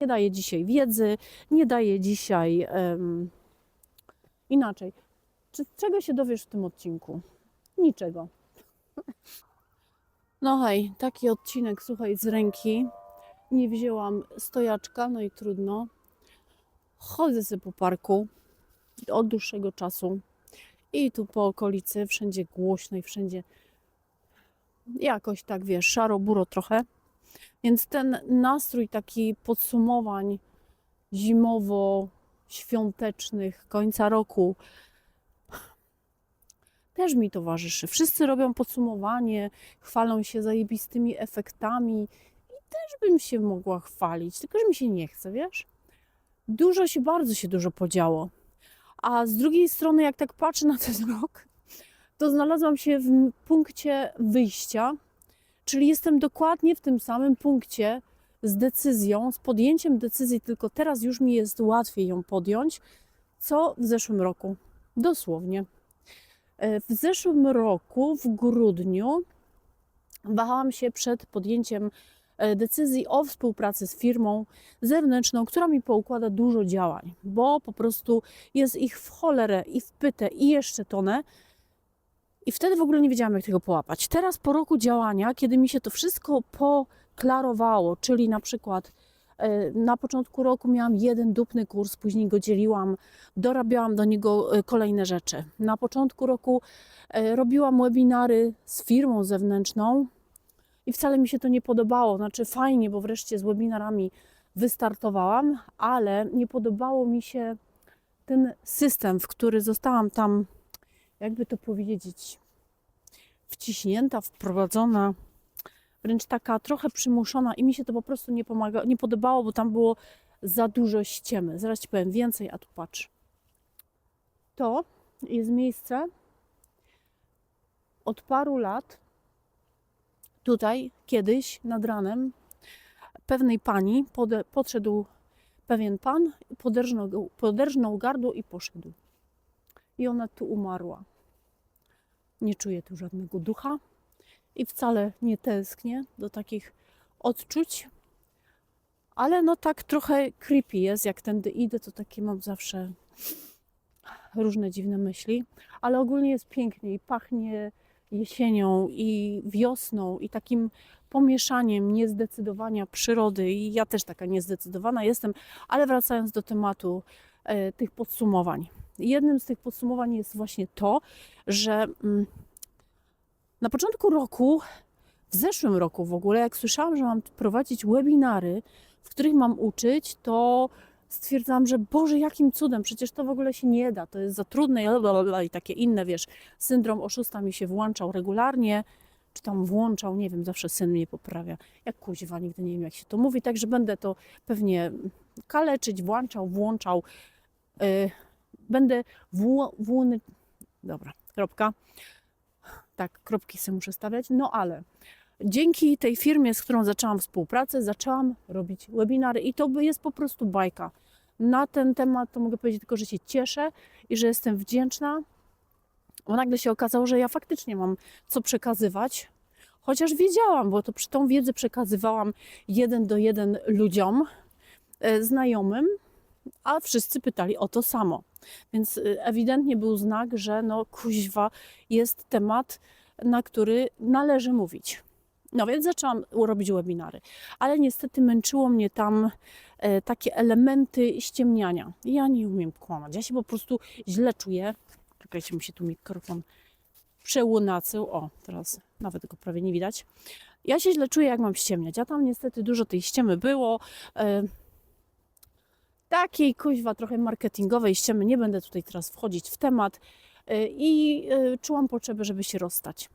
Nie daję dzisiaj wiedzy, nie daję dzisiaj em, inaczej. Czy, czego się dowiesz w tym odcinku? Niczego. No hej, taki odcinek, słuchaj, z ręki. Nie wzięłam stojaczka, no i trudno. Chodzę sobie po parku od dłuższego czasu. I tu po okolicy, wszędzie głośno i wszędzie jakoś tak, wiesz, szaro-buro trochę. Więc ten nastrój taki podsumowań zimowo-świątecznych końca roku też mi towarzyszy. Wszyscy robią podsumowanie, chwalą się zajebistymi efektami i też bym się mogła chwalić, tylko że mi się nie chce, wiesz? Dużo się, bardzo się dużo podziało. A z drugiej strony, jak tak patrzę na ten rok, to znalazłam się w punkcie wyjścia, czyli jestem dokładnie w tym samym punkcie z decyzją, z podjęciem decyzji, tylko teraz już mi jest łatwiej ją podjąć, co w zeszłym roku. Dosłownie. E, W zeszłym roku, w grudniu, wahałam się przed podjęciem e, decyzji o współpracy z firmą zewnętrzną, która mi poukłada dużo działań, bo po prostu jest ich w cholerę i w pytę i jeszcze tonę. I wtedy w ogóle nie wiedziałam, jak tego połapać. Teraz po roku działania, kiedy mi się to wszystko poklarowało, czyli na przykład e, na początku roku miałam jeden dupny kurs, później go dzieliłam, dorabiałam do niego e, kolejne rzeczy. Na początku roku e, robiłam webinary z firmą zewnętrzną i wcale mi się to nie podobało. Znaczy fajnie, bo wreszcie z webinarami wystartowałam, ale nie podobało mi się ten system, w który zostałam tam, jakby to powiedzieć, wciśnięta, wprowadzona, wręcz taka trochę przymuszona i mi się to po prostu nie pomaga, nie podobało, bo tam było za dużo ściemy. Zaraz Ci powiem więcej, a tu patrz. To jest miejsce od paru lat. Tutaj kiedyś nad ranem pewnej pani pode, podszedł pewien pan, poderżnął, poderżnął gardło i poszedł. I ona tu umarła. Nie czuję tu żadnego ducha i wcale nie tęsknię do takich odczuć. Ale no tak trochę creepy jest, jak tędy idę, to takie mam zawsze różne dziwne myśli. Ale ogólnie jest pięknie i pachnie jesienią i wiosną i takim pomieszaniem niezdecydowania przyrody. I ja też taka niezdecydowana jestem, ale wracając do tematu e, tych podsumowań. Jednym z tych podsumowań jest właśnie to, że mm, na początku roku, w zeszłym roku w ogóle, jak słyszałam, że mam prowadzić webinary, w których mam uczyć, to stwierdzałam, że Boże, jakim cudem, przecież to w ogóle się nie da, to jest za trudne i takie inne, wiesz, syndrom oszusta mi się włączał regularnie, czy tam włączał, nie wiem, zawsze syn mnie poprawia, jak kuźwa, nigdy nie wiem, jak się to mówi, także będę to pewnie kaleczyć, włączał, włączał, yy, będę wło, włony, dobra, kropka, tak, kropki sobie muszę stawiać, no ale dzięki tej firmie, z którą zaczęłam współpracę, zaczęłam robić webinary i to jest po prostu bajka. Na ten temat to mogę powiedzieć tylko, że się cieszę i że jestem wdzięczna, bo nagle się okazało, że ja faktycznie mam co przekazywać, chociaż wiedziałam, bo to przy tą wiedzę przekazywałam jeden do jeden ludziom, e, znajomym, a wszyscy pytali o to samo. Więc e, ewidentnie był znak, że no kuźwa jest temat, na który należy mówić. No więc zaczęłam robić webinary, ale niestety męczyło mnie tam e, takie elementy ściemniania. Ja nie umiem kłamać, ja się po prostu źle czuję. Czekajcie, mi się tu mikrofon przełonacył. O, teraz nawet go prawie nie widać. Ja się źle czuję, jak mam ściemniać. A tam niestety dużo tej ściemy było. E, takiej kuźwa trochę marketingowej ściemy. Nie będę tutaj teraz wchodzić w temat. E, I e, czułam potrzebę, żeby się rozstać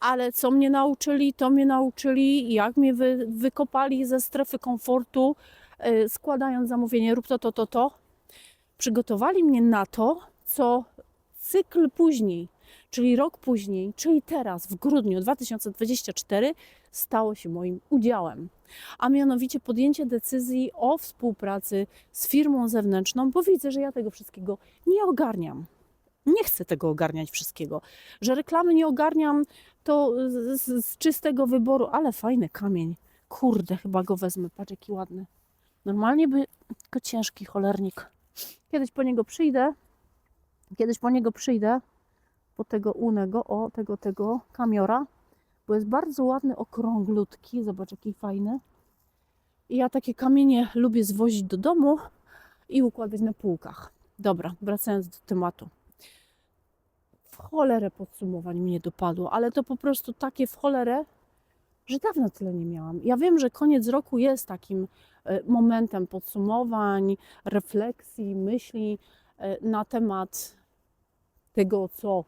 ale co mnie nauczyli, to mnie nauczyli, jak mnie wy, wykopali ze strefy komfortu, y, składając zamówienie, rób to, to, to, to. Przygotowali mnie na to, co cykl później, czyli rok później, czyli teraz, w grudniu 2024, stało się moim udziałem. A mianowicie podjęcie decyzji o współpracy z firmą zewnętrzną, bo widzę, że ja tego wszystkiego nie ogarniam. Nie chcę tego ogarniać wszystkiego. Że reklamy nie ogarniam, to z, z, czystego wyboru, ale fajny kamień. Kurde, chyba go wezmę. Patrz, jaki ładny. Normalnie by tylko ciężki cholernik. Kiedyś po niego przyjdę. Kiedyś po niego przyjdę. Po tego unego, o tego, tego kamiora. Bo jest bardzo ładny, okrąglutki. Zobacz, jaki fajny. I ja takie kamienie lubię zwozić do domu i układać na półkach. Dobra, wracając do tematu. W cholerę podsumowań mnie dopadło, ale to po prostu takie w cholerę, że dawno tyle nie miałam. Ja wiem, że koniec roku jest takim e, momentem podsumowań, refleksji, myśli e, na temat tego, co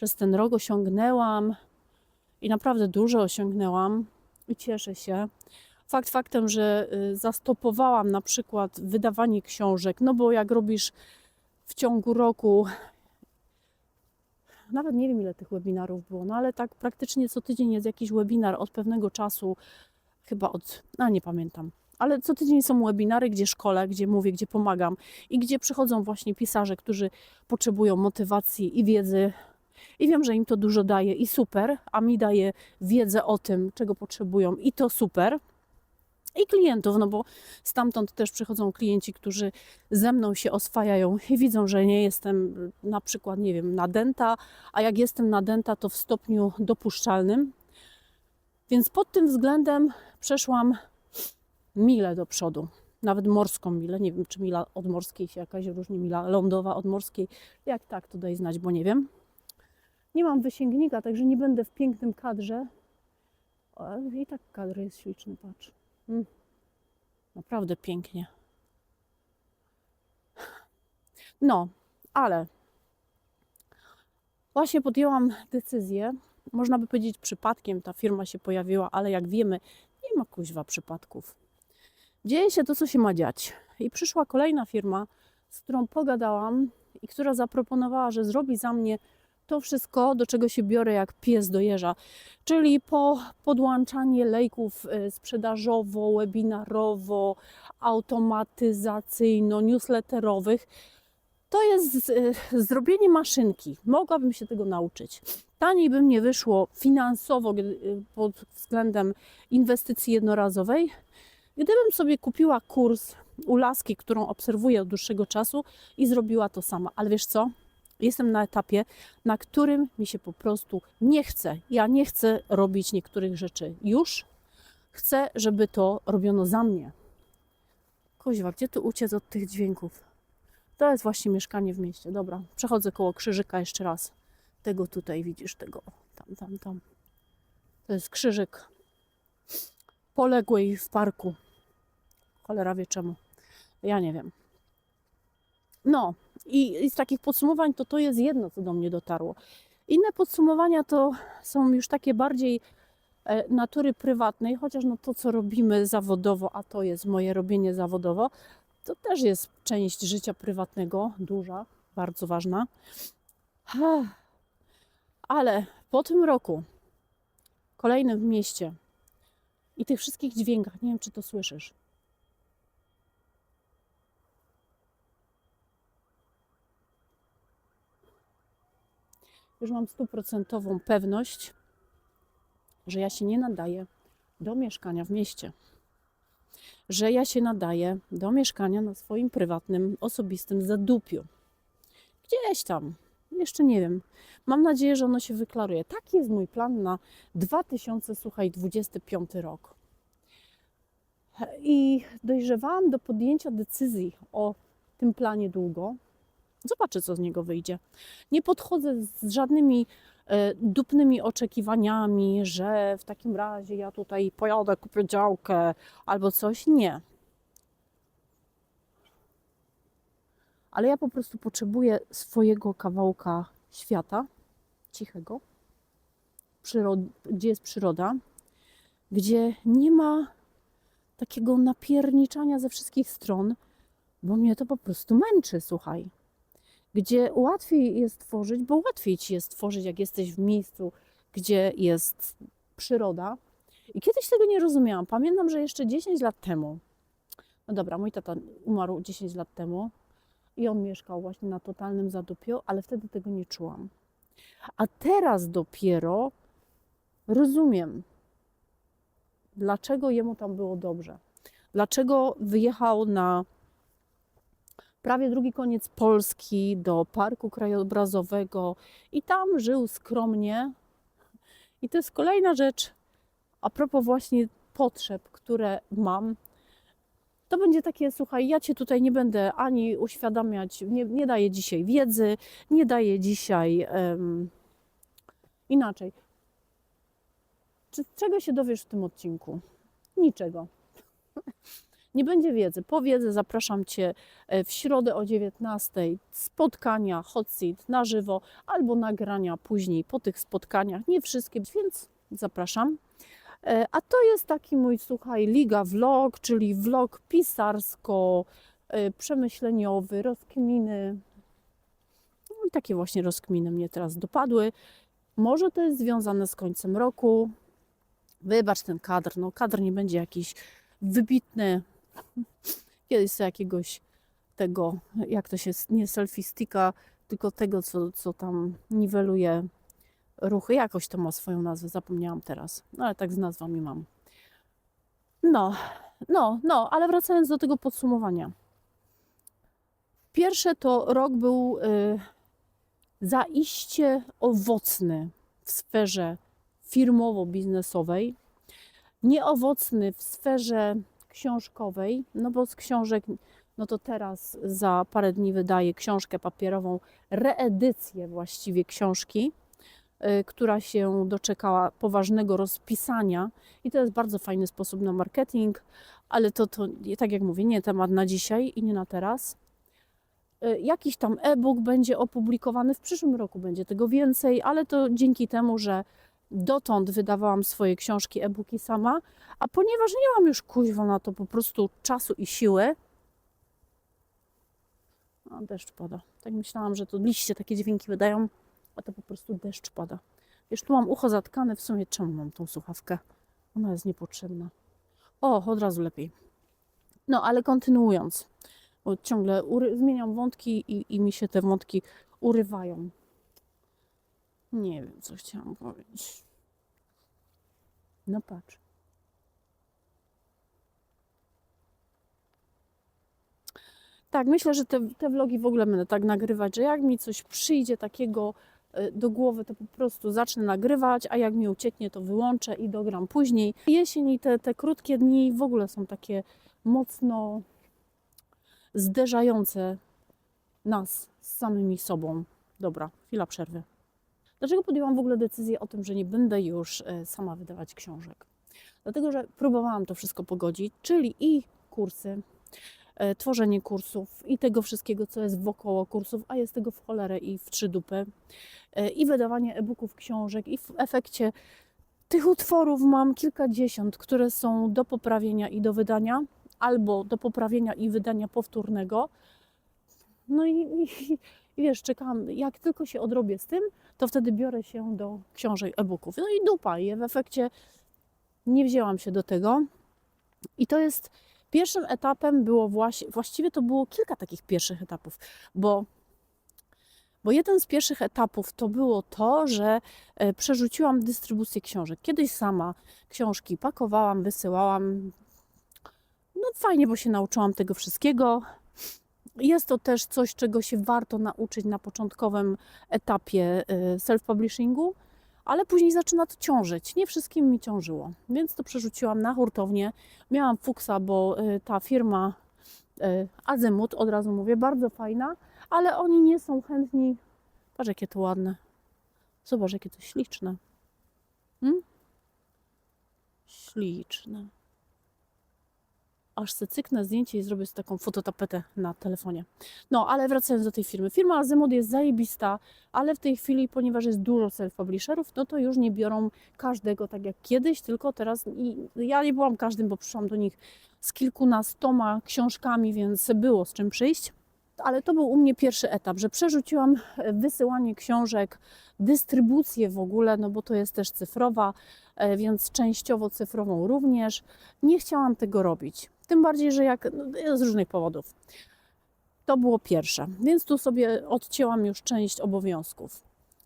przez ten rok osiągnęłam i naprawdę dużo osiągnęłam i cieszę się. Fakt faktem, że y, zastopowałam na przykład wydawanie książek, no bo jak robisz w ciągu roku, nawet nie wiem ile tych webinarów było, no ale tak praktycznie co tydzień jest jakiś webinar od pewnego czasu, chyba od, a nie pamiętam. Ale co tydzień są webinary, gdzie szkole, gdzie mówię, gdzie pomagam i gdzie przychodzą właśnie pisarze, którzy potrzebują motywacji i wiedzy. I wiem, że im to dużo daje i super, a mi daje wiedzę o tym, czego potrzebują i to super i klientów, no bo stamtąd też przychodzą klienci, którzy ze mną się oswajają i widzą, że nie jestem na przykład, nie wiem, nadęta, a jak jestem nadęta, to w stopniu dopuszczalnym. Więc pod tym względem przeszłam milę do przodu. Nawet morską milę. Nie wiem, czy mila od morskiej się jakaś różni, mila lądowa od morskiej. Jak tak, to daj znać, bo nie wiem. Nie mam wysięgnika, także nie będę w pięknym kadrze. Ale I tak kadr jest śliczny, patrz. Mm. Naprawdę pięknie. No, ale właśnie podjęłam decyzję. Można by powiedzieć przypadkiem ta firma się pojawiła, ale jak wiemy, nie ma kuźwa przypadków. Dzieje się to, co się ma dziać. I przyszła kolejna firma, z którą pogadałam i która zaproponowała, że zrobi za mnie to wszystko, do czego się biorę jak pies do jeża, czyli po podłączanie lejków y, sprzedażowo, webinarowo, automatyzacyjno, newsletterowych. To jest y, zrobienie maszynki. Mogłabym się tego nauczyć. Taniej by mnie wyszło finansowo y, pod względem inwestycji jednorazowej, gdybym sobie kupiła kurs u laski, którą obserwuję od dłuższego czasu i zrobiła to sama. Ale wiesz co? Jestem na etapie, na którym mi się po prostu nie chce. Ja nie chcę robić niektórych rzeczy już. Chcę, żeby to robiono za mnie. Kuźwa, gdzie tu uciec od tych dźwięków? To jest właśnie mieszkanie w mieście. Dobra, przechodzę koło krzyżyka jeszcze raz. Tego tutaj widzisz, tego tam, tam, tam. To jest krzyżyk poległej w parku. Cholera wie czemu. Ja nie wiem. No, i, i z takich podsumowań to to jest jedno, co do mnie dotarło. Inne podsumowania to są już takie bardziej e, natury prywatnej, chociaż no to, co robimy zawodowo, a to jest moje robienie zawodowo, to też jest część życia prywatnego, duża, bardzo ważna. Ale po tym roku, kolejnym w mieście i tych wszystkich dźwiękach, nie wiem, czy to słyszysz, już mam stuprocentową pewność, że ja się nie nadaję do mieszkania w mieście. Że ja się nadaję do mieszkania na swoim prywatnym, osobistym zadupiu. Gdzieś tam, jeszcze nie wiem. Mam nadzieję, że ono się wyklaruje. Taki jest mój plan na 2025 rok. I dojrzewałam do podjęcia decyzji o tym planie długo, Zobaczę, co z niego wyjdzie. Nie podchodzę z żadnymi e, dupnymi oczekiwaniami, że w takim razie ja tutaj pojadę, kupię działkę albo coś. Nie. Ale ja po prostu potrzebuję swojego kawałka świata cichego, gdzie jest przyroda, gdzie nie ma takiego napierniczania ze wszystkich stron, bo mnie to po prostu męczy, słuchaj gdzie łatwiej jest tworzyć, bo łatwiej ci jest tworzyć, jak jesteś w miejscu, gdzie jest przyroda. I kiedyś tego nie rozumiałam. Pamiętam, że jeszcze 10 lat temu, no dobra, mój tata umarł 10 lat temu i on mieszkał właśnie na totalnym zadupiu, ale wtedy tego nie czułam. A teraz dopiero rozumiem, dlaczego jemu tam było dobrze. Dlaczego wyjechał na prawie drugi koniec Polski do parku krajobrazowego i tam żył skromnie. I to jest kolejna rzecz a propos właśnie potrzeb, które mam. To będzie takie, słuchaj, ja cię tutaj nie będę ani uświadamiać, nie, nie daję dzisiaj wiedzy, nie daję dzisiaj em, inaczej. Czy, czego się dowiesz w tym odcinku? Niczego. Nie będzie wiedzy. Po wiedzę zapraszam Cię e, w środę o 19:00. Spotkania hot seat na żywo albo nagrania później po tych spotkaniach. Nie wszystkie, więc zapraszam. E, A to jest taki mój, słuchaj, Liga Vlog, czyli vlog pisarsko-przemyśleniowy, rozkminy. No i takie właśnie rozkminy mnie teraz dopadły. Może to jest związane z końcem roku. Wybacz ten kadr. No, kadr nie będzie jakiś wybitny. Kiedyś sobie jakiegoś tego, jak to się, nie selfie sticka, tylko tego, co, co tam niweluje ruchy. Jakoś to ma swoją nazwę, zapomniałam teraz. No ale tak z nazwami mam. No, no, no, ale wracając do tego podsumowania. Pierwsze to rok był y, zaiście owocny w sferze firmowo-biznesowej, nieowocny w sferze książkowej, no bo z książek, no to teraz za parę dni wydaję książkę papierową, reedycję właściwie książki, y, która się doczekała poważnego rozpisania i to jest bardzo fajny sposób na marketing, ale to, to tak jak mówię, nie temat na dzisiaj i nie na teraz. Y, Jakiś tam e-book będzie opublikowany w przyszłym roku, będzie tego więcej, ale to dzięki temu, że dotąd wydawałam swoje książki, e-booki sama, a ponieważ nie mam już kuźwa na to po prostu czasu i siły, a deszcz pada. Tak myślałam, że to liście takie dźwięki wydają, a to po prostu deszcz pada. Wiesz, tu mam ucho zatkane, w sumie czemu mam tą słuchawkę? Ona jest niepotrzebna. O, od razu lepiej. No, ale kontynuując, bo ciągle zmieniam wątki i, i mi się te wątki urywają. Nie wiem, co chciałam powiedzieć. No patrz. Tak, myślę, że te, te vlogi w ogóle będę tak nagrywać, że jak mi coś przyjdzie takiego e, do głowy, to po prostu zacznę nagrywać, a jak mi ucieknie, to wyłączę i dogram później. Jesień i te, te krótkie dni w ogóle są takie mocno zderzające nas z samymi sobą. Dobra, chwila przerwy. Dlaczego podjęłam w ogóle decyzję o tym, że nie będę już e, sama wydawać książek? Dlatego, że próbowałam to wszystko pogodzić, czyli i kursy, e, tworzenie kursów i tego wszystkiego, co jest wokoło kursów, a jest tego w cholerę i w trzy dupy, e, i wydawanie e-booków, książek, i w efekcie tych utworów mam kilkadziesiąt, które są do poprawienia i do wydania, albo do poprawienia i wydania powtórnego. No i, i, i wiesz, czekam, jak tylko się odrobię z tym, to wtedy biorę się do książek e-booków. No i dupa, i w efekcie nie wzięłam się do tego. I to jest pierwszym etapem było właśnie, właściwie to było kilka takich pierwszych etapów, bo, bo jeden z pierwszych etapów to było to, że e, przerzuciłam dystrybucję książek. Kiedyś sama książki pakowałam, wysyłałam. No fajnie, bo się nauczyłam tego wszystkiego. Jest to też coś, czego się warto nauczyć na początkowym etapie y, self-publishingu, ale później zaczyna to ciążyć. Nie wszystkim mi ciążyło, więc to przerzuciłam na hurtownię. Miałam fuksa, bo y, ta firma y, Azymut, od razu mówię, bardzo fajna, ale oni nie są chętni. Patrz, jakie to ładne. Zobacz, jakie to śliczne. Hmm? Śliczne aż se cyknę zdjęcie i zrobię taką fototapetę na telefonie. No, ale wracając do tej firmy. Firma Azymut jest zajebista, ale w tej chwili, ponieważ jest dużo self-publisherów, no to już nie biorą każdego tak jak kiedyś, tylko teraz i ja nie byłam każdym, bo przyszłam do nich z kilkunastoma książkami, więc było z czym przyjść. Ale to był u mnie pierwszy etap, że przerzuciłam e, wysyłanie książek, dystrybucję w ogóle, no bo to jest też cyfrowa, e, więc częściowo cyfrową również. Nie chciałam tego robić. Tym bardziej, że jak no, z różnych powodów. To było pierwsze, więc tu sobie odcięłam już część obowiązków.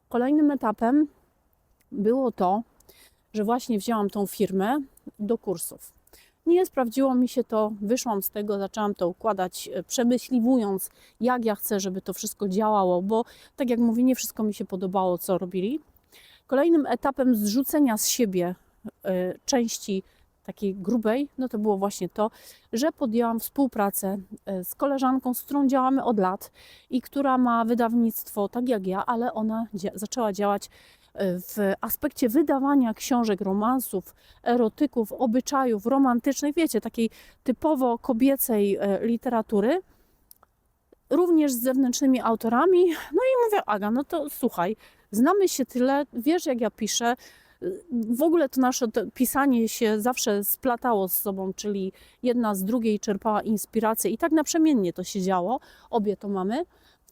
Kolejnym etapem było to, że właśnie wzięłam tą firmę do kursów. Nie sprawdziło mi się to, wyszłam z tego, zaczęłam to układać, e, przemyśliwując, jak ja chcę, żeby to wszystko działało, bo tak jak mówię, nie wszystko mi się podobało, co robili. Kolejnym etapem zrzucenia z siebie e, części takiej grubej, no to było właśnie to, że podjęłam współpracę e, z koleżanką, z którą działamy od lat i która ma wydawnictwo tak jak ja, ale ona zaczęła działać w aspekcie wydawania książek, romansów, erotyków, obyczajów romantycznych, wiecie, takiej typowo kobiecej e, literatury, również z zewnętrznymi autorami. No i mówię, Aga, no to słuchaj, znamy się tyle, wiesz jak ja piszę, w ogóle to nasze pisanie się zawsze splatało z sobą, czyli jedna z drugiej czerpała inspirację i tak naprzemiennie to się działo, obie to mamy.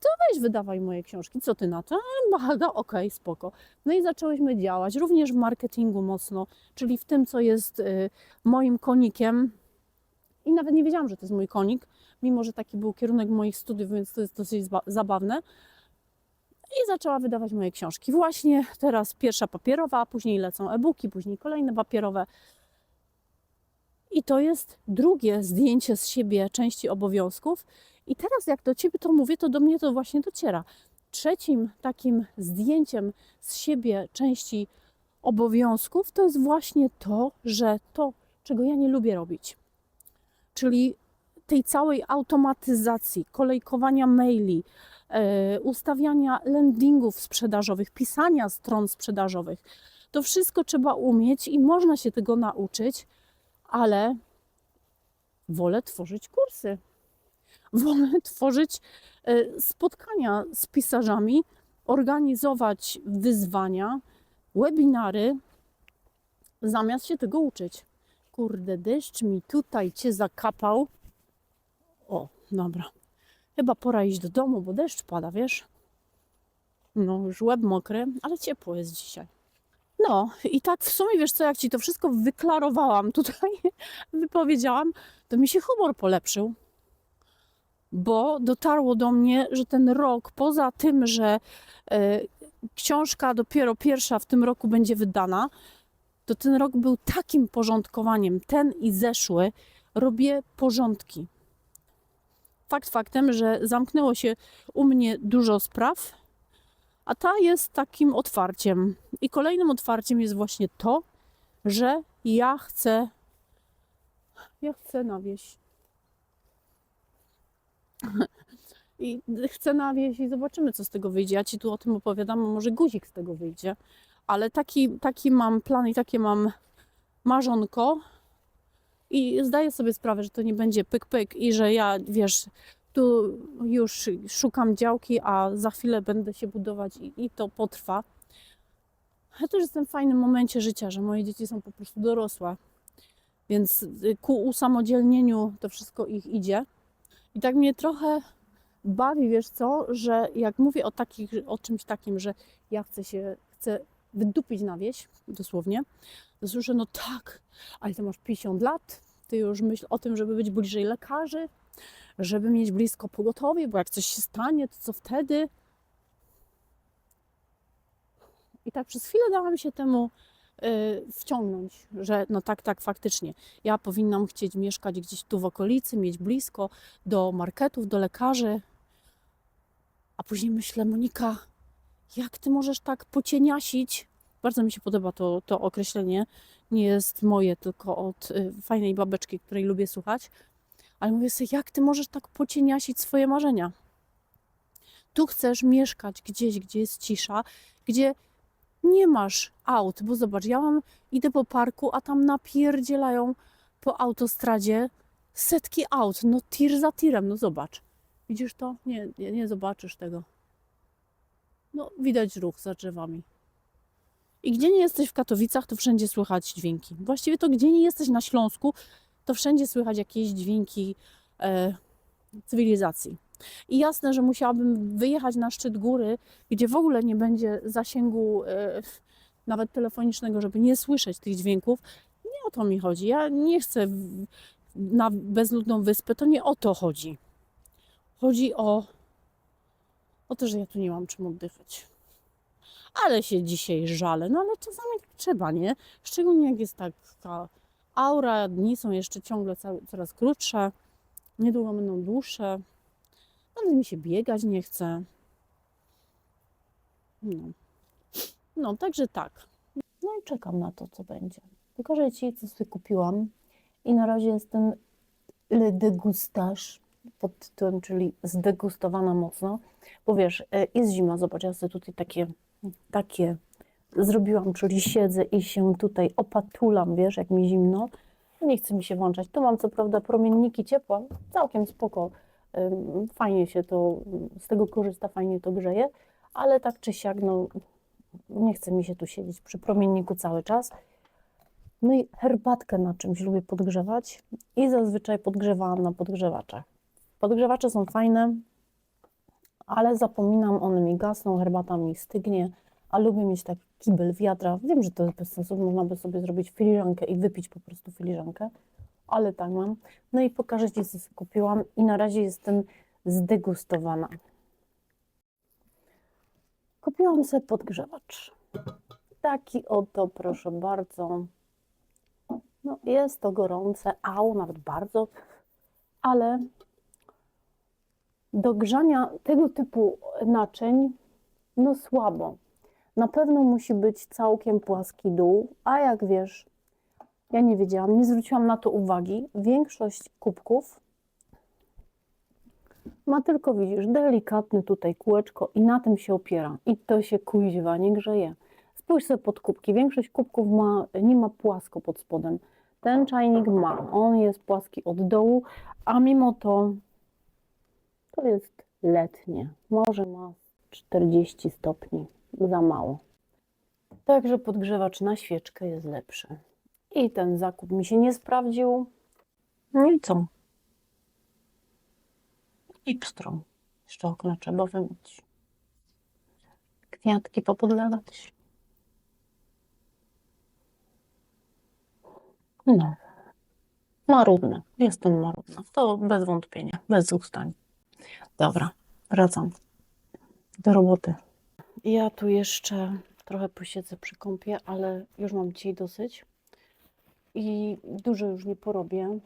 To weź wydawaj moje książki, co ty na to? A, Baga, okej, spoko. No i zaczęłyśmy działać, również w marketingu mocno, czyli w tym, co jest y, moim konikiem. I nawet nie wiedziałam, że to jest mój konik, mimo że taki był kierunek moich studiów, więc to jest dosyć zabawne i zaczęła wydawać moje książki. Właśnie teraz pierwsza papierowa, później lecą e-booki, później kolejne papierowe. I to jest drugie zdjęcie z siebie części obowiązków. I teraz, jak do ciebie to mówię, to do mnie to właśnie dociera. Trzecim takim zdjęciem z siebie części obowiązków to jest właśnie to, że to, czego ja nie lubię robić, czyli tej całej automatyzacji, kolejkowania maili, e, ustawiania landingów sprzedażowych, pisania stron sprzedażowych. To wszystko trzeba umieć i można się tego nauczyć, ale wolę tworzyć kursy. Wolę tworzyć e, spotkania z pisarzami, organizować wyzwania, webinary, zamiast się tego uczyć. Kurde, deszcz mi tutaj cię zakapał. O, dobra. Chyba pora iść do domu, bo deszcz pada, wiesz? No, już łeb mokry, ale ciepło jest dzisiaj. No, i tak w sumie, wiesz co, jak ci to wszystko wyklarowałam tutaj, wypowiedziałam, to mi się humor polepszył. Bo dotarło do mnie, że ten rok, poza tym, że e, książka dopiero pierwsza w tym roku będzie wydana, to ten rok był takim porządkowaniem. Ten i zeszły robię porządki fakt faktem, że zamknęło się u mnie dużo spraw, a ta jest takim otwarciem. I kolejnym otwarciem jest właśnie to, że ja chcę, ja chcę nawieść. I chcę nawieść i zobaczymy, co z tego wyjdzie. Ja ci tu o tym opowiadam, może guzik z tego wyjdzie. Ale taki, taki mam plan i takie mam marzonko, i zdaję sobie sprawę, że to nie będzie pyk-pyk i że ja, wiesz, tu już szukam działki, a za chwilę będę się budować i, i to potrwa. Ja też jestem w fajnym momencie życia, że moje dzieci są po prostu dorosłe, więc ku usamodzielnieniu to wszystko ich idzie. I tak mnie trochę bawi, wiesz co, że jak mówię o, takich, o czymś takim, że ja chcę się, chcę wydupić na wieś, dosłownie, to słyszę, no tak, ale ty masz 50 lat, ty już myśl o tym, żeby być bliżej lekarzy, żeby mieć blisko pogotowie, bo jak coś się stanie, to co wtedy? I tak przez chwilę dałam się temu wciągnąć, że no tak, tak, faktycznie. Ja powinnam chcieć mieszkać gdzieś tu w okolicy, mieć blisko do marketów, do lekarzy. A później myślę, Monika, jak ty możesz tak pocieniasić? Bardzo mi się podoba to, to określenie. Nie jest moje, tylko od y, fajnej babeczki, której lubię słuchać. Ale mówię sobie, jak ty możesz tak pocieniasić swoje marzenia? Tu chcesz mieszkać gdzieś, gdzie jest cisza, gdzie nie masz aut, bo zobacz, ja mam, idę po parku, a tam napierdzielają po autostradzie setki aut, no tir za tirem, no zobacz. Widzisz to? Nie, nie, nie zobaczysz tego. No, widać ruch za drzewami. I gdzie nie jesteś w Katowicach, to wszędzie słychać dźwięki. Właściwie to gdzie nie jesteś na Śląsku, to wszędzie słychać jakieś dźwięki e, cywilizacji. I jasne, że musiałabym wyjechać na szczyt góry, gdzie w ogóle nie będzie zasięgu e, nawet telefonicznego, żeby nie słyszeć tych dźwięków. Nie o to mi chodzi. Ja nie chcę na bezludną wyspę, to nie o to chodzi. Chodzi o, o to, że ja tu nie mam czym oddychać. Ale się dzisiaj żalę, no ale czasami tak trzeba, nie? Szczególnie jak jest taka Aura dni są jeszcze ciągle coraz krótsze. Niedługo będą dłuższe. Nawet mi się biegać nie chce. No. no, także tak. No i czekam na to, co będzie. Pokażę Ci, co sobie kupiłam. I na razie jest ten le degustage pod tytułem, czyli zdegustowana mocno. Bo wiesz, e, jest zima, zobacz, ja sobie tutaj takie, takie zrobiłam, czyli siedzę i się tutaj opatulam, wiesz, jak mi zimno. Nie chce mi się włączać. Tu mam co prawda promienniki ciepła, całkiem spoko. Fajnie się to, z tego korzysta, fajnie to grzeje, ale tak czy siak, no nie chce mi się tu siedzieć przy promienniku cały czas. No i herbatkę na czymś lubię podgrzewać i zazwyczaj podgrzewałam na podgrzewaczach. Podgrzewacze są fajne, ale zapominam, one mi gasną, herbata mi stygnie, a lubię mieć taki kibel wiadra. Wiem, że to jest bez sensu, można by sobie zrobić filiżankę i wypić po prostu filiżankę, ale tak mam. No i pokażę Ci, co kupiłam i na razie jestem zdegustowana. Kupiłam sobie podgrzewacz. Taki oto, proszę bardzo. No, jest to gorące, au, nawet bardzo, ale do grzania tego typu naczyń, no słabo. Na pewno musi być całkiem płaski dół, a jak wiesz, ja nie wiedziałam, nie zwróciłam na to uwagi. Większość kubków ma tylko, widzisz, delikatne tutaj kółeczko i na tym się opiera. I to się kuźwa nie grzeje. Spójrz sobie pod kubki. Większość kubków ma, nie ma płasko pod spodem. Ten czajnik ma. On jest płaski od dołu, a mimo to to jest letnie. Może ma 40 stopni. Za mało. Także podgrzewacz na świeczkę jest lepszy. I ten zakup mi się nie sprawdził. No i co? I pstrą. Jeszcze okna trzeba wymyć. Kwiatki popodlewać. No. Marudne. Jestem marudna. To bez wątpienia. Bez ustań. Dobra. Wracam do roboty. Ja tu jeszcze trochę posiedzę przy kąpie, ale już mam dzisiaj dosyć. I dużo już nie porobię.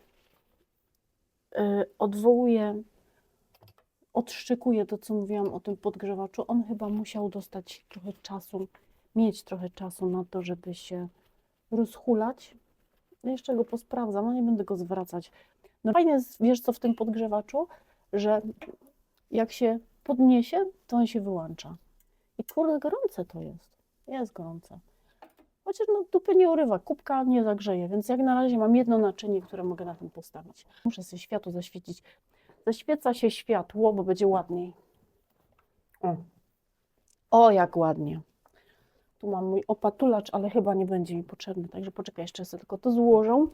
Yy, odwołuję, odszczekuję to, co mówiłam o tym podgrzewaczu. On chyba musiał dostać trochę czasu, mieć trochę czasu na to, żeby się rozhulać. Jeszcze go posprawdzam, a nie będę go zwracać. No fajnie jest, wiesz co w tym podgrzewaczu, że jak się podniesie, to on się wyłącza. I kurde, gorące to jest. Jest gorące. Chociaż no dupy nie urywa, kubka nie zagrzeje, więc jak na razie mam jedno naczynie, które mogę na tym postawić. Muszę sobie światło zaświecić. Zaświeca się światło, bo będzie ładniej. O, o jak ładnie. Tu mam mój opatulacz, ale chyba nie będzie mi potrzebny, także poczekaj, jeszcze sobie tylko to złożę.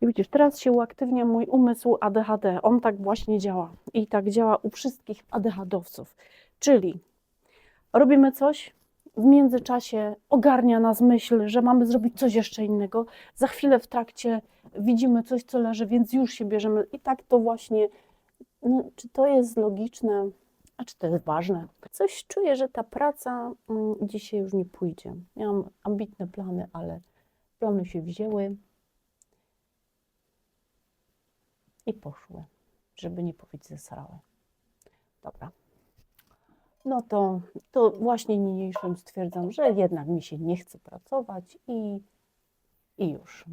I widzisz, teraz się uaktywnia mój umysł ADHD. On tak właśnie działa. I tak działa u wszystkich ADHDowców. Czyli robimy coś, w międzyczasie ogarnia nas myśl, że mamy zrobić coś jeszcze innego. Za chwilę w trakcie widzimy coś, co leży, więc już się bierzemy. I tak to właśnie, no, czy to jest logiczne, a czy to jest ważne? Coś czuję, że ta praca mm, dzisiaj już nie pójdzie. Miałam ambitne plany, ale plany się wzięły. i poszły, żeby nie powiedzieć zesrałe. Dobra. No to, to właśnie niniejszym stwierdzam, że jednak mi się nie chce pracować i, i już.